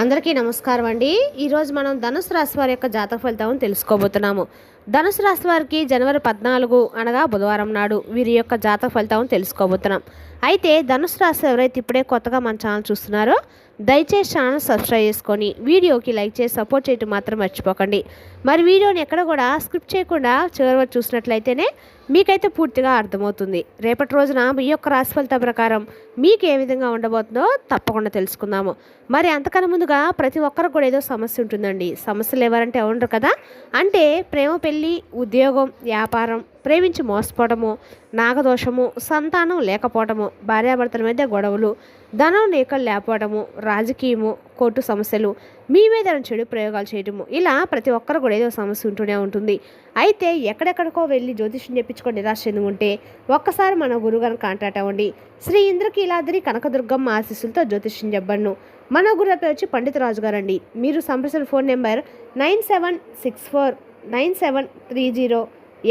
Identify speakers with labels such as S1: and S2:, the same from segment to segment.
S1: అందరికీ నమస్కారం అండి. ఈరోజు మనం ధనుసు రాశి వారి యొక్క జాతక ఫలితం తెలుసుకోబోతున్నాము. ధనుసు రాశి వారికి జనవరి పద్నాలుగు అనగా బుధవారం నాడు వీరి యొక్క జాతక ఫలితం తెలుసుకోబోతున్నాం. అయితే ధనుసు రాశి ఎవరైతే ఇప్పుడే కొత్తగా మన ఛానల్ చూస్తున్నారో దయచేసి ఛానల్ సబ్స్క్రైబ్ చేసుకొని వీడియోకి లైక్ చేసి సపోర్ట్ చేయటం మాత్రం మర్చిపోకండి. మరి వీడియోని ఎక్కడ కూడా స్క్రిప్ట్ చేయకుండా చివరి చూసినట్లయితేనే మీకైతే పూర్తిగా అర్థమవుతుంది. రేపటి రోజున మీ యొక్క రాశి ఫలిత ప్రకారం మీకు ఏ విధంగా ఉండబోతుందో తప్పకుండా తెలుసుకుందాము. మరి అంతకన్నా ముందుగా ప్రతి ఒక్కరికి కూడా ఏదో సమస్య ఉంటుందండి. సమస్యలు ఎవరంటే ఉండరు కదా? అంటే ప్రేమ పెళ్ళి ఉద్యోగం వ్యాపారం ప్రేమించి మోసపోవడము నాగదోషము సంతానం లేకపోవడము భార్యాభర్తల మధ్య గొడవలు ధనం లేక లేపడము రాజకీయము కోర్టు సమస్యలు మీ మీద చెడు ప్రయోగాలు చేయడము ఇలా ప్రతి ఒక్కరు కూడా ఏదో సమస్య ఉంటూనే ఉంటుంది. అయితే ఎక్కడెక్కడికో వెళ్ళి జ్యోతిష్యం చెప్పించుకొని నిరాశ చెంది ఉంటే ఒక్కసారి మన గురుగారిని కాంటాక్ట్ అవ్వండి. శ్రీ ఇంద్రకీలాద్రి కనకదుర్గమ్మ ఆశీస్సులతో జ్యోతిష్యం చెప్పండి మన గురు వచ్చి పండితరాజు గారండి. మీరు సంప్రదించిన phone number nine seven six four nine seven three zero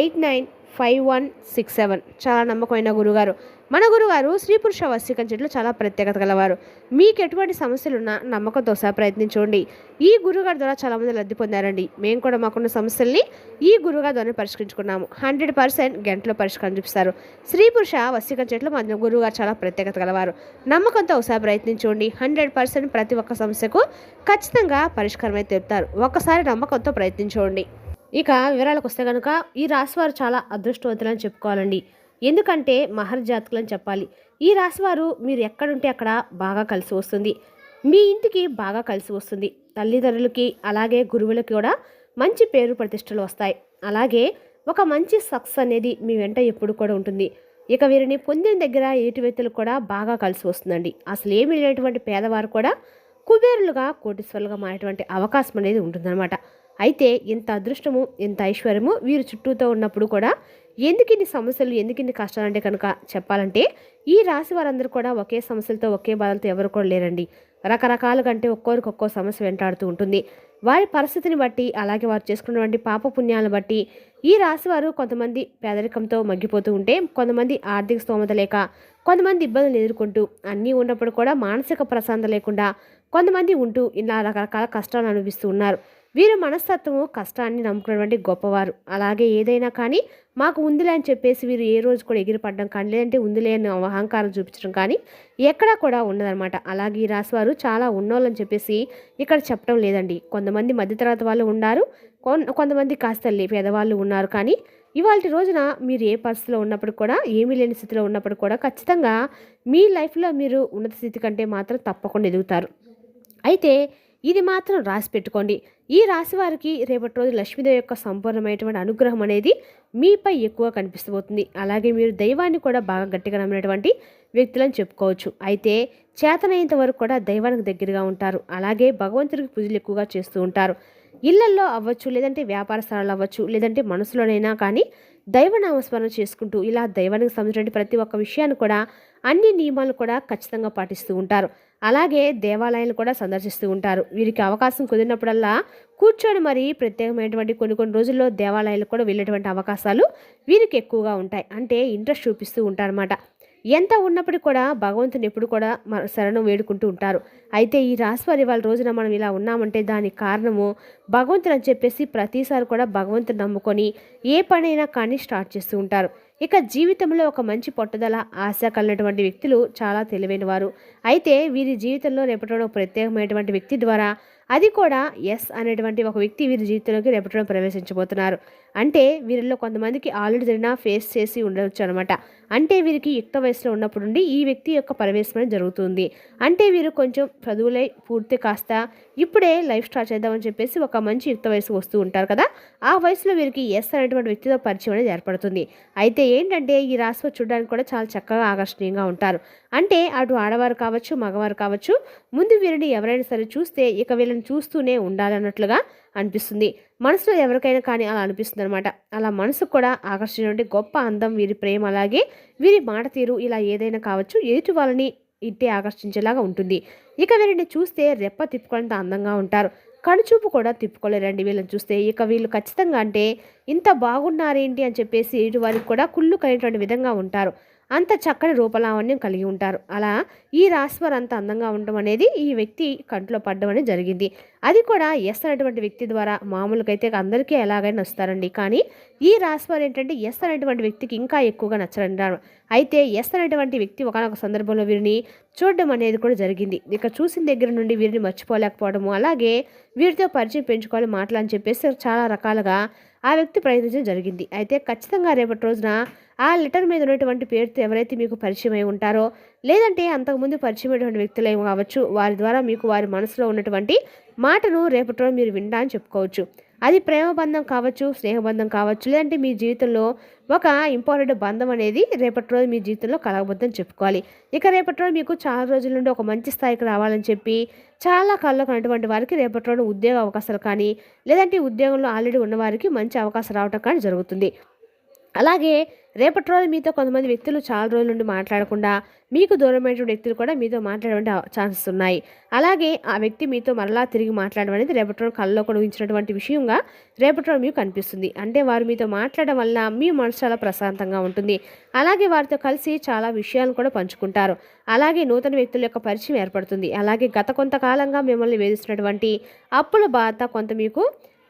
S1: eight nine five one six seven. చాలా నమ్మకమైన గురుగారు. మన గురుగారు స్త్రీ పురుష వస్తికం చెట్లు చాలా ప్రత్యేకత గలవారు. మీకు ఎటువంటి సమస్యలున్నా నమ్మకంతో సహా ప్రయత్నించండి. ఈ గురుగారి ద్వారా చాలామంది లబ్ధి పొందారండి. మేము కూడా మాకున్న సమస్యల్ని ఈ గురుగారి ద్వారా పరిష్కరించుకున్నాము. హండ్రెడ్ పర్సెంట్ గంటలో పరిష్కారం చూపిస్తారు. స్త్రీ పురుష వస్తికం చెట్లు మన గురుగారు చాలా ప్రత్యేకత గలవారు. నమ్మకంతో ఒకసారి ప్రయత్నించండి. హండ్రెడ్ పర్సెంట్ ప్రతి ఒక్క సమస్యకు ఖచ్చితంగా పరిష్కారం అయితే చెప్తారు ఒక్కసారి నమ్మకంతో ప్రయత్నించండి. ఇక వివరాలకు వస్తే కనుక ఈ రాశివారు చాలా అదృష్టవంతులని చెప్పుకోవాలండి. ఎందుకంటే మహర్జాతకులని చెప్పాలి. ఈ రాశివారు మీరు ఎక్కడుంటే అక్కడ బాగా కలిసి వస్తుంది. మీ ఇంటికి బాగా కలిసి వస్తుంది. తల్లిదండ్రులకి అలాగే గురువులకి కూడా మంచి పేరు ప్రతిష్టలు వస్తాయి. అలాగే ఒక మంచి సక్స్ అనేది మీ వెంట ఎప్పుడు కూడా ఉంటుంది. ఇక వీరిని పొందిన దగ్గర ఏటి వ్యక్తులు కూడా బాగా కలిసి వస్తుందండి. అసలు ఏమి లేనటువంటి పేదవారు కూడా కుబేరులుగా కోటీశ్వరులుగా మారేటువంటి అవకాశం అనేది ఉంటుందన్నమాట. అయితే ఇంత అదృష్టము ఇంత ఐశ్వర్యము వీరు చుట్టూతో ఉన్నప్పుడు కూడా ఎందుకు ఇన్ని సమస్యలు ఎందుకు ఇన్ని కష్టాలంటే కనుక చెప్పాలంటే ఈ రాశి వారందరూ కూడా ఒకే సమస్యలతో ఒకే బాధలతో ఎవరు కూడా లేరండి. రకరకాలుగా అంటే ఒక్కొరికి ఒక్కో సమస్య వెంటాడుతూ ఉంటుంది. వారి పరిస్థితిని బట్టి అలాగే వారు చేసుకున్నటువంటి పాప పుణ్యాలను బట్టి ఈ రాశి వారు కొంతమంది పేదరికంతో మగ్గిపోతూ ఉంటే కొంతమంది ఆర్థిక స్తోమత లేక కొంతమంది ఇబ్బందులు ఎదుర్కొంటూ అన్నీ ఉన్నప్పుడు కూడా మానసిక ప్రశాంతత లేకుండా కొంతమంది ఉంటూ ఇలా రకరకాల కష్టాలు అనుభవిస్తూ ఉన్నారు. వీరు మనస్తత్వము కష్టాన్ని నమ్ముకున్నటువంటి గొప్పవారు. అలాగే ఏదైనా కానీ మాకు ఉందిలే అని చెప్పేసి వీరు ఏ రోజు కూడా ఎగిరిపడడం కానీ లేదంటే ఉందిలే అని అహంకారం చూపించడం కానీ ఎక్కడా కూడా ఉండదన్నమాట. అలాగే ఈ రాశివారు చాలా ఉన్నోళ్ళని చెప్పేసి ఇక్కడ చెప్పడం లేదండి. కొంతమంది మధ్యతరగతి వాళ్ళు ఉన్నారు కొన్- కొంతమంది కాస్త పేదవాళ్ళు ఉన్నారు. కానీ ఇవాళ రోజున మీరు ఏ పరిస్థితిలో ఉన్నప్పుడు కూడా ఏమీ లేని స్థితిలో ఉన్నప్పుడు కూడా ఖచ్చితంగా మీ లైఫ్లో మీరు ఉన్నత స్థితి కంటే మాత్రం తప్పకుండా ఎదుగుతారు. అయితే ఇది మాత్రం రాసి పెట్టుకోండి. ఈ రాశి వారికి రేపటి రోజు లక్ష్మీదేవి యొక్క సంపూర్ణమైనటువంటి అనుగ్రహం అనేది మీపై ఎక్కువ కనిపిస్తబోతుంది. అలాగే మీరు దైవాన్ని కూడా బాగా గట్టిగా నమ్మినటువంటి వ్యక్తులని చెప్పుకోవచ్చు. అయితే చేతనైనంత వరకు కూడా దైవానికి దగ్గరగా ఉంటారు. అలాగే భగవంతుడికి పూజలు ఎక్కువగా చేస్తూ ఉంటారు. ఇళ్ళల్లో అవ్వచ్చు లేదంటే వ్యాపార స్థలాలు అవ్వచ్చు లేదంటే మనసులోనైనా కానీ దైవనామస్మరణ చేసుకుంటూ ఇలా దైవానికి సంబంధించిన ప్రతి ఒక్క విషయాన్ని కూడా అన్ని నియమాలు కూడా ఖచ్చితంగా పాటిస్తూ ఉంటారు. అలాగే దేవాలయాలు కూడా సందర్శిస్తూ ఉంటారు. వీరికి అవకాశం కుదిరినప్పుడల్లా కూర్చొని మరి ప్రత్యేకమైనటువంటి కొన్ని కొన్ని రోజుల్లో దేవాలయాలకు కూడా వెళ్ళేటువంటి అవకాశాలు వీరికి ఎక్కువగా ఉంటాయి. అంటే ఇంట్రెస్ట్ చూపిస్తూ ఉంటారన్నమాట. ఎంత ఉన్నప్పటికీ కూడా భగవంతుని ఎప్పుడు కూడా శరణం వేడుకుంటూ ఉంటారు. అయితే ఈ రాశివారి వాళ్ళ రోజున మనం ఇలా ఉన్నామంటే దానికి కారణము భగవంతుని అని చెప్పేసి ప్రతిసారి కూడా భగవంతుని నమ్ముకొని ఏ పనైనా కానీ స్టార్ట్ చేస్తూ ఉంటారు. ఇక జీవితంలో ఒక మంచి పట్టుదల ఆశ కలిగినటువంటి వ్యక్తులు చాలా తెలివైన వారు అయితే వీరి జీవితంలో రేపటిలో ఒక ప్రత్యేకమైనటువంటి వ్యక్తి ద్వారా అది కూడా ఎస్ అనేటువంటి ఒక వ్యక్తి వీరి జీవితంలోకి రేపటిలో ప్రవేశించబోతున్నారు. అంటే వీరిలో కొంతమందికి ఆల్రెడీ జరిగిన ఫేస్ చేసి ఉండవచ్చు అనమాట అంటే వీరికి యుక్త వయసులో ఉన్నప్పుడు నుండి ఈ వ్యక్తి యొక్క ప్రవేశం జరుగుతుంది. అంటే వీరు కొంచెం చదువులై పూర్తి కాస్త ఇప్పుడే లైఫ్ స్టార్ట్ చేద్దామని చెప్పేసి ఒక మంచి యుక్త వయసు వస్తూ ఉంటారు కదా. ఆ వయసులో వీరికి ఎస్ అనేటువంటి వ్యక్తితో పరిచయం అనేది ఏర్పడుతుంది. అయితే ఏంటంటే ఈ రాశిలో చూడడానికి కూడా చాలా చక్కగా ఆకర్షణీయంగా ఉంటారు. అంటే అటు ఆడవారు కావచ్చు మగవారు కావచ్చు ముందు వీరిని ఎవరైనా సరే చూస్తే ఇక వీళ్ళని చూస్తూనే ఉండాలన్నట్లుగా అనిపిస్తుంది. మనసులో ఎవరికైనా కానీ అలా అనిపిస్తుంది అనమాట అలా మనసుకు కూడా ఆకర్షించే గొప్ప అందం వీరి ప్రేమ అలాగే వీరి మాట తీరు ఇలా ఏదైనా కావచ్చు ఎదుటి వాళ్ళని ఇట్టే ఆకర్షించేలాగా ఉంటుంది. ఇక వీరిని చూస్తే రెప్ప తిప్పుకోనంత అందంగా ఉంటారు. కనుచూపు కూడా తిప్పుకోలేరండి వీళ్ళని చూస్తే. ఇక వీళ్ళు ఖచ్చితంగా అంటే ఇంత బాగున్నారేంటి? అని చెప్పేసి ఎదుటి వారికి కూడా కుళ్ళు కలిగినటువంటి విధంగా ఉంటారు. అంత చక్కని రూపలావణ్యం కలిగి ఉంటారు. అలా ఈ రాశి వారు అంత అందంగా ఉండడం అనేది ఈ వ్యక్తి కంట్లో పడ్డమని అనేది జరిగింది. అది కూడా ఎస్ అనేటువంటి వ్యక్తి ద్వారా మామూలుగా అయితే అందరికీ ఎలాగైనా వస్తారండి కానీ ఈ రాశి వారు ఏంటంటే ఎస్ అనేటువంటి వ్యక్తికి ఇంకా ఎక్కువగా నచ్చరంటారు. అయితే ఎస్ అనేటువంటి వ్యక్తి ఒకనొక సందర్భంలో వీరిని చూడడం అనేది కూడా జరిగింది. ఇక చూసిన దగ్గర నుండి వీరిని మర్చిపోలేకపోవడము అలాగే వీరితో పరిచయం పెంచుకోవాలి మాటలని చెప్పేసి చాలా రకాలుగా ఆ వ్యక్తి ప్రయత్నించడం జరిగింది. అయితే ఖచ్చితంగా రేపటి రోజున ఆ లెటర్ మీద ఉన్నటువంటి పేరుతో ఎవరైతే మీకు పరిచయం అయి ఉంటారో లేదంటే అంతకుముందు పరిచయం అయినటువంటి వ్యక్తులు ఏమో కావచ్చు వారి ద్వారా మీకు వారి మనసులో ఉన్నటువంటి మాటను రేపటి రోజు మీరు వింటా అని చెప్పుకోవచ్చు. అది ప్రేమ బంధం కావచ్చు స్నేహబంధం కావచ్చు లేదంటే మీ జీవితంలో ఒక ఇంపార్టెంట్ బంధం అనేది రేపటి రోజు మీ జీవితంలో కలగబద్దని చెప్పుకోవాలి. ఇక రేపటి రోజు మీకు చాలా రోజుల నుండి ఒక మంచి స్థాయికి రావాలని చెప్పి చాలా కళ్ళకు అటువంటి వారికి రేపటి రోజు ఉద్యోగ అవకాశాలు కానీ లేదంటే ఉద్యోగంలో ఆల్రెడీ ఉన్నవారికి మంచి అవకాశం రావటం కానీ జరుగుతుంది. అలాగే రేపటి రోజు మీతో కొంతమంది వ్యక్తులు చాలా రోజుల నుండి మాట్లాడకుండా మీకు దూరమైనటువంటి వ్యక్తులు కూడా మీతో మాట్లాడవంటి ఛాన్సెస్ ఉన్నాయి. అలాగే ఆ వ్యక్తి మీతో మరలా తిరిగి మాట్లాడడం అనేది రేపటి రోజు కళ్ళలో కూడా ఊహించినటువంటి విషయంగా రేపటి రోజు మీకు కనిపిస్తుంది. అంటే వారు మీతో మాట్లాడడం వల్ల మీ మనసు చాలా ప్రశాంతంగా ఉంటుంది. అలాగే వారితో కలిసి చాలా విషయాలను కూడా పంచుకుంటారు. అలాగే నూతన వ్యక్తుల యొక్క పరిచయం ఏర్పడుతుంది. అలాగే గత కొంతకాలంగా మిమ్మల్ని వేధిస్తున్నటువంటి అప్పుల బాధ కొంత మీకు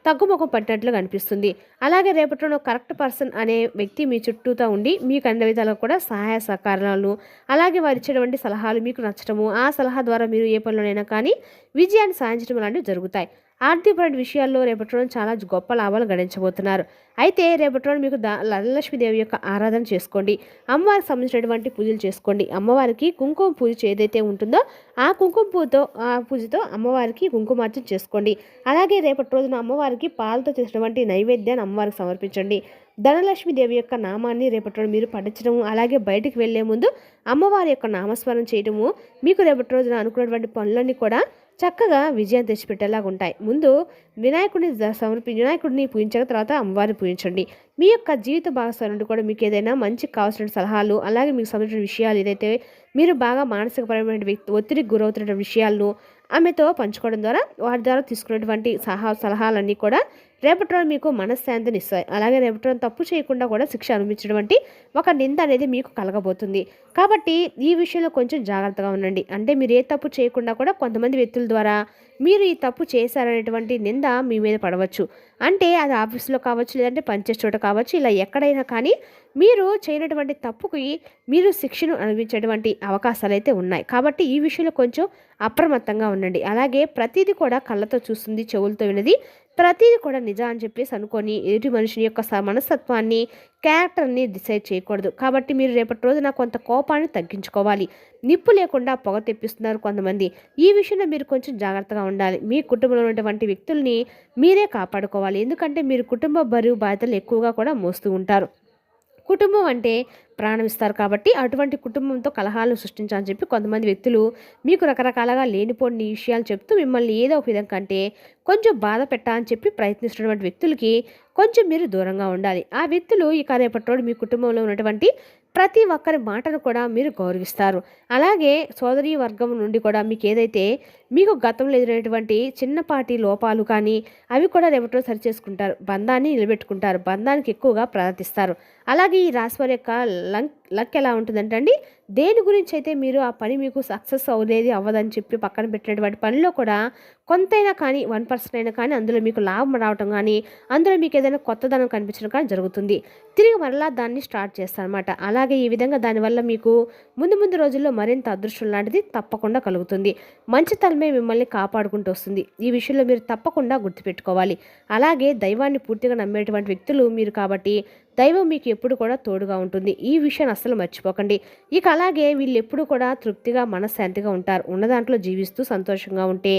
S1: తగ్గుముఖం పట్టినట్లు కనిపిస్తుంది. అలాగే రేపటిలో కరెక్ట్ పర్సన్ అనే వ్యక్తి మీ చుట్టూతో ఉండి మీకు అన్ని విధాలకు కూడా సహాయ సహకారాలు అలాగే వారు ఇచ్చేటువంటి సలహాలు మీకు నచ్చడము ఆ సలహా ద్వారా మీరు ఏ పనిలోనైనా కానీ విజయాన్ని సాధించడం లాంటివి జరుగుతాయి. ఆర్థికపరమైన విషయాల్లో రేపటి రోజు చాలా గొప్ప లాభాలు గడించబోతున్నారు. అయితే రేపటి రోజు మీకు దా లక్ష్మీదేవి యొక్క ఆరాధన చేసుకోండి. అమ్మవారికి సంబంధించినటువంటి పూజలు చేసుకోండి. అమ్మవారికి కుంకుమ పూజ ఏదైతే ఉంటుందో ఆ కుంకుమ పూజతో ఆ పూజతో అమ్మవారికి కుంకుమార్చన చేసుకోండి. అలాగే రేపటి రోజున అమ్మవారికి పాలతో చేసినటువంటి నైవేద్యాన్ని అమ్మవారికి సమర్పించండి. ధనలక్ష్మీదేవి యొక్క నామాన్ని రేపటి రోజు మీరు పఠించడము అలాగే బయటికి వెళ్ళే ముందు అమ్మవారి యొక్క నామస్మరణ చేయడము మీకు రేపటి రోజున అనుకున్నటువంటి పనులన్నీ కూడా చక్కగా విజయం తెచ్చిపెట్టేలాగా ఉంటాయి. ముందు వినాయకుడిని సమర్పి వినాయకుడిని పూజించిన తర్వాత అమ్మవారిని పూజించండి. మీ యొక్క జీవిత భాగస్వామి నుండి కూడా మీకు ఏదైనా మంచి కావాల్సిన సలహాలు అలాగే మీకు సంబంధించిన విషయాలు ఏదైతే మీరు బాగా మానసికపరమైన వ్యక్తి ఒత్తిడికి గురవుతున్న విషయాలను ఆమెతో పంచుకోవడం ద్వారా వారి ద్వారా తీసుకున్నటువంటి సహా సలహాలన్నీ కూడా రేపటి రోజు మీకు మనశ్శాంతిని ఇస్తాయి. అలాగే రేపటి రోజు తప్పు చేయకుండా కూడా శిక్ష అనుభవించినటువంటి ఒక నింద అనేది మీకు కలగబోతుంది. కాబట్టి ఈ విషయంలో కొంచెం జాగ్రత్తగా ఉండండి. అంటే మీరు ఏ తప్పు చేయకుండా కూడా కొంతమంది వ్యక్తుల ద్వారా మీరు ఈ తప్పు చేశారనేటువంటి నింద మీ మీద పడవచ్చు. అంటే అది ఆఫీస్లో కావచ్చు లేదంటే పనిచేసే చోట కావచ్చు ఇలా ఎక్కడైనా కానీ మీరు చేయనటువంటి తప్పుకి మీరు శిక్షను అనుభవించేటువంటి అవకాశాలు అయితే ఉన్నాయి. కాబట్టి ఈ విషయంలో కొంచెం అప్రమత్తంగా ఉండండి. అలాగే ప్రతిదీ కూడా కళ్ళతో చూస్తుంది చెవులతో వినది ప్రతిదీ కూడా నిజం అని చెప్పేసి అనుకొని ఎదుటి మనిషిని యొక్క మనస్తత్వాన్ని క్యారెక్టర్ని డిసైడ్ చేయకూడదు. కాబట్టి మీరు రేపటి రోజున కొంత కోపాన్ని తగ్గించుకోవాలి. నిప్పు లేకుండా పొగ తెప్పిస్తున్నారు కొంతమంది. ఈ విషయంలో మీరు కొంచెం జాగ్రత్తగా ఉండాలి. మీ కుటుంబంలో ఉన్నటువంటి వ్యక్తుల్ని మీరే కాపాడుకోవాలి. ఎందుకంటే మీరు కుటుంబ బరువు బాధ్యతలు ఎక్కువగా కూడా మోస్తూ ఉంటారు. కుటుంబం అంటే ప్రాణం ఇస్తారు కాబట్టి అటువంటి కుటుంబంతో కలహాలను సృష్టించాలని చెప్పి కొంతమంది వ్యక్తులు మీకు రకరకాలుగా లేనిపోని విషయాలు చెప్తూ మిమ్మల్ని ఏదో ఒక విధంగా కంటే కొంచెం బాధ పెట్టాలని చెప్పి ప్రయత్నిస్తున్నటువంటి వ్యక్తులకి కొంచెం మీరు దూరంగా ఉండాలి. ఆ వ్యక్తులు ఇక రేపటి మీ కుటుంబంలో ఉన్నటువంటి ప్రతి ఒక్కరి మాటను కూడా మీరు గౌరవిస్తారు. అలాగే సోదరీ వర్గం నుండి కూడా మీకు ఏదైతే మీకు గతంలో ఎదురైనటువంటి చిన్నపాటి లోపాలు కానీ అవి కూడా రేపటి సరి చేసుకుంటారు బంధాన్ని నిలబెట్టుకుంటారు. బంధానికి ఎక్కువగా ప్రార్థిస్తారు అలాగే ఈ రాశివారి యొక్క లంక్ లక్ ఎలా ఉంటుందంటే అండి దేని గురించి అయితే మీరు ఆ పని మీకు సక్సెస్ అవ్వలేదు అవ్వదని చెప్పి పక్కన పెట్టినటువంటి పనిలో కూడా కొంతైనా కానీ వన్ పర్సెంట్ అయినా కానీ అందులో మీకు లాభం రావటం కానీ అందులో మీకు ఏదైనా కొత్తదనం కనిపించడం కానీ జరుగుతుంది. తిరిగి మరలా దాన్ని స్టార్ట్ చేస్తారనమాట అలాగే ఈ విధంగా దానివల్ల మీకు ముందు ముందు రోజుల్లో మరింత అదృష్టం లాంటిది తప్పకుండా కలుగుతుంది. మాత్రమే మిమ్మల్ని కాపాడుకుంటూ వస్తుంది. ఈ విషయంలో మీరు తప్పకుండా గుర్తుపెట్టుకోవాలి. అలాగే దైవాన్ని పూర్తిగా నమ్మేటువంటి వ్యక్తులు మీరు కాబట్టి దైవం మీకు ఎప్పుడు కూడా తోడుగా ఉంటుంది. ఈ విషయాన్ని అస్సలు మర్చిపోకండి. ఇక అలాగే వీళ్ళు ఎప్పుడు కూడా తృప్తిగా మనశ్శాంతిగా ఉంటారు. ఉన్న దాంట్లో జీవిస్తూ సంతోషంగా ఉంటే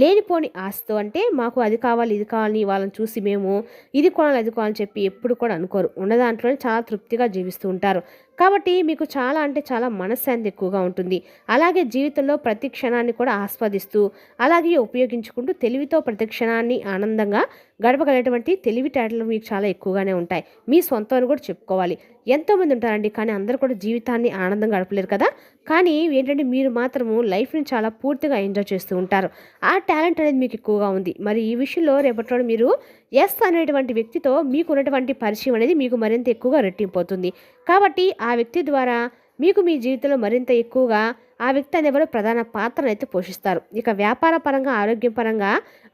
S1: లేనిపోని ఆశతో అంటే మాకు అది కావాలి ఇది కావాలని వాళ్ళని చూసి మేము ఇది కొనాలి అది కొనాలని చెప్పి ఎప్పుడు కూడా అనుకోరు. ఉన్న దాంట్లోనే చాలా తృప్తిగా జీవిస్తూ ఉంటారు. కాబట్టి మీకు చాలా అంటే చాలా మనశ్శాంతి ఎక్కువగా ఉంటుంది. అలాగే జీవితంలో ప్రతి క్షణాన్ని కూడా ఆస్వాదిస్తూ అలాగే ఉపయోగించుకుంటూ తెలివితో ప్రతి క్షణాన్ని ఆనందంగా గడపగలిగేటువంటి తెలివితేటలు మీకు చాలా ఎక్కువగానే ఉంటాయి. మీ సొంతం అని కూడా చెప్పుకోవాలి. ఎంతోమంది ఉంటారండి కానీ అందరూ కూడా జీవితాన్ని ఆనందం గడపలేరు కదా? కానీ ఏంటంటే మీరు మాత్రము లైఫ్ని చాలా పూర్తిగా ఎంజాయ్ చేస్తూ ఉంటారు. ఆ టాలెంట్ అనేది మీకు ఎక్కువగా ఉంది. మరి ఈ విషయంలో రేపటి రోజు మీరు ఎస్ అనేటువంటి వ్యక్తితో మీకు ఉన్నటువంటి పరిచయం అనేది మీకు మరింత ఎక్కువగా రెట్టింపోతుంది కాబట్టి ఆ వ్యక్తి ద్వారా మీకు మీ జీవితంలో మరింత ఎక్కువగా ఆ వ్యక్తి అనేవారు ప్రధాన పాత్రను అయితే పోషిస్తారు. ఇక వ్యాపార పరంగా ఆరోగ్యం పరంగా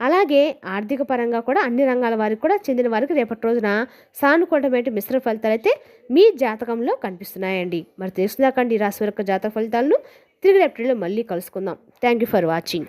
S1: అలాగే ఆర్థిక పరంగా కూడా అన్ని రంగాల వారికి కూడా చెందిన వారికి రేపటి రోజున సానుకూలమైన మిశ్ర ఫలితాలు అయితే మీ జాతకంలో కనిపిస్తున్నాయండి. మరి తెలుసుదాకండి రాశి వరకు జాతక ఫలితాలను. తిరిగి రేపటిలో మళ్ళీ కలుసుకుందాం. Thank you for watching